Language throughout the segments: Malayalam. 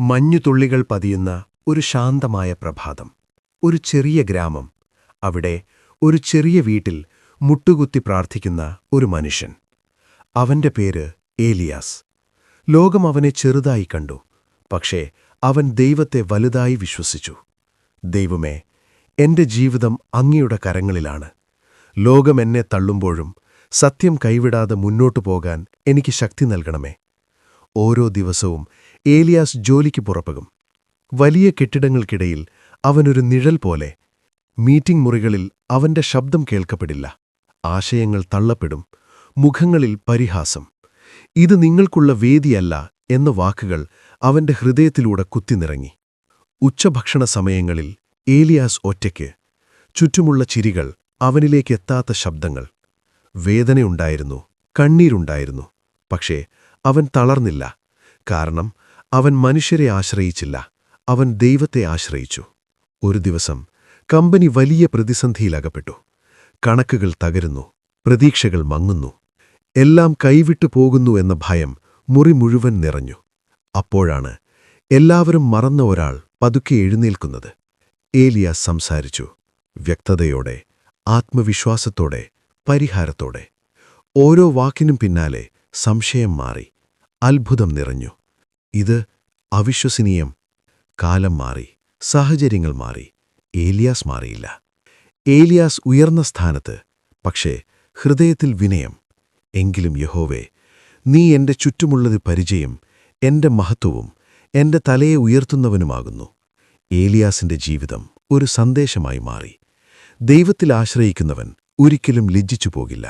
മഞ്ഞുതുള്ളികൾ പതിയുന്ന ഒരു ശാന്തമായ പ്രഭാതം. ഒരു ചെറിയ ഗ്രാമം. അവിടെ ഒരു ചെറിയ വീട്ടിൽ മുട്ടുകുത്തി പ്രാർത്ഥിക്കുന്ന ഒരു മനുഷ്യൻ. അവന്റെ പേര് ഏലിയാസ്. ലോകം അവനെ ചെറുതായി കണ്ടു. പക്ഷേ അവൻ ദൈവത്തെ വലുതായി വിശ്വസിച്ചു. ദൈവമേ എന്റെ ജീവിതം അങ്ങയുടെ കരങ്ങളിലാണ്. ലോകം എന്നെ തള്ളുമ്പോഴും സത്യം കൈവിടാതെ മുന്നോട്ടു പോകാൻ എനിക്ക് ശക്തി നൽകണമേ. ഓരോ ദിവസവും ഏലിയാസ് ജോലിക്ക് പുറപ്പെടും. വലിയ കെട്ടിടങ്ങൾക്കിടയിൽ അവനൊരു നിഴൽ പോലെ. മീറ്റിംഗ് മുറികളിൽ അവന്റെ ശബ്ദം കേൾക്കപ്പെടില്ല. ആശയങ്ങൾ തള്ളപ്പെടും. മുഖങ്ങളിൽ പരിഹാസം. ഇത് നിങ്ങൾക്കുള്ള വേദിയല്ല എന്ന വാക്കുകൾ അവന്റെ ഹൃദയത്തിലൂടെ കുത്തിനിറങ്ങി. ഉച്ചഭക്ഷണ സമയങ്ങളിൽ ഏലിയാസ് ഒറ്റയ്ക്ക്. ചുറ്റുമുള്ള ചിരികൾ അവനിലേക്കെത്താത്ത ശബ്ദങ്ങൾ. വേദനയുണ്ടായിരുന്നു. കണ്ണീരുണ്ടായിരുന്നു. പക്ഷേ അവൻ തളർന്നില്ല. കാരണം അവൻ മനുഷ്യരെ ആശ്രയിച്ചില്ല. അവൻ ദൈവത്തെ ആശ്രയിച്ചു. ഒരു ദിവസം കമ്പനി വലിയ പ്രതിസന്ധിയിലകപ്പെട്ടു. കണക്കുകൾ തകരുന്നു. പ്രതീക്ഷകൾ മങ്ങുന്നു. എല്ലാം കൈവിട്ടു പോകുന്നു എന്ന ഭയം മുറി മുഴുവൻ നിറഞ്ഞു. അപ്പോഴാണ് എല്ലാവരും മറന്ന ഒരാൾ പതുക്കെ എഴുന്നേൽക്കുന്നത്. ഏലിയാസ് സംസാരിച്ചു വ്യക്തതയോടെ ആത്മവിശ്വാസത്തോടെ പരിഹാരത്തോടെ. ഓരോ വാക്കിനും പിന്നാലെ സംശയം മാറി. അത്ഭുതം നിറഞ്ഞു. ഇത് അവിശ്വസനീയം. കാലം മാറി. സാഹചര്യങ്ങൾ മാറി. ഏലിയാസ് മാറിയില്ല. ഏലിയാസ് ഉയർന്ന സ്ഥാനത്ത്. പക്ഷേ ഹൃദയത്തിൽ വിനയം. എങ്കിലും യഹോവേ നീ എന്റെ ചുറ്റുമുള്ളത് പരിചയം എന്റെ മഹത്വവും എന്റെ തലയെ ഉയർത്തുന്നവനുമാകുന്നു. ഏലിയാസിന്റെ ജീവിതം ഒരു സന്ദേശമായി മാറി. ദൈവത്തിൽ ആശ്രയിക്കുന്നവൻ ഒരിക്കലും ലജ്ജിച്ചു പോകില്ല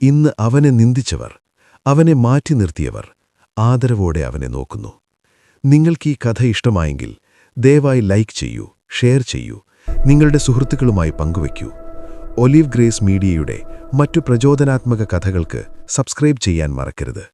ഇന്ന് അവനെ നിന്ദിച്ചവർ അവനെ മാറ്റി നിർത്തിയവർ ആദരവോടെ അവനെ നോക്കുന്നു. നിങ്ങൾക്ക് ഈ കഥ ഇഷ്ടമായെങ്കിൽ ദയവായി ലൈക്ക് ചെയ്യൂ ഷെയർ ചെയ്യൂ നിങ്ങളുടെ സുഹൃത്തുക്കളുമായി പങ്കുവയ്ക്കൂ. ഒലിവ് ഗ്രേസ് മീഡിയയുടെ മറ്റു പ്രചോദനാത്മക കഥകൾക്ക് സബ്സ്ക്രൈബ് ചെയ്യാൻ മറക്കരുത്.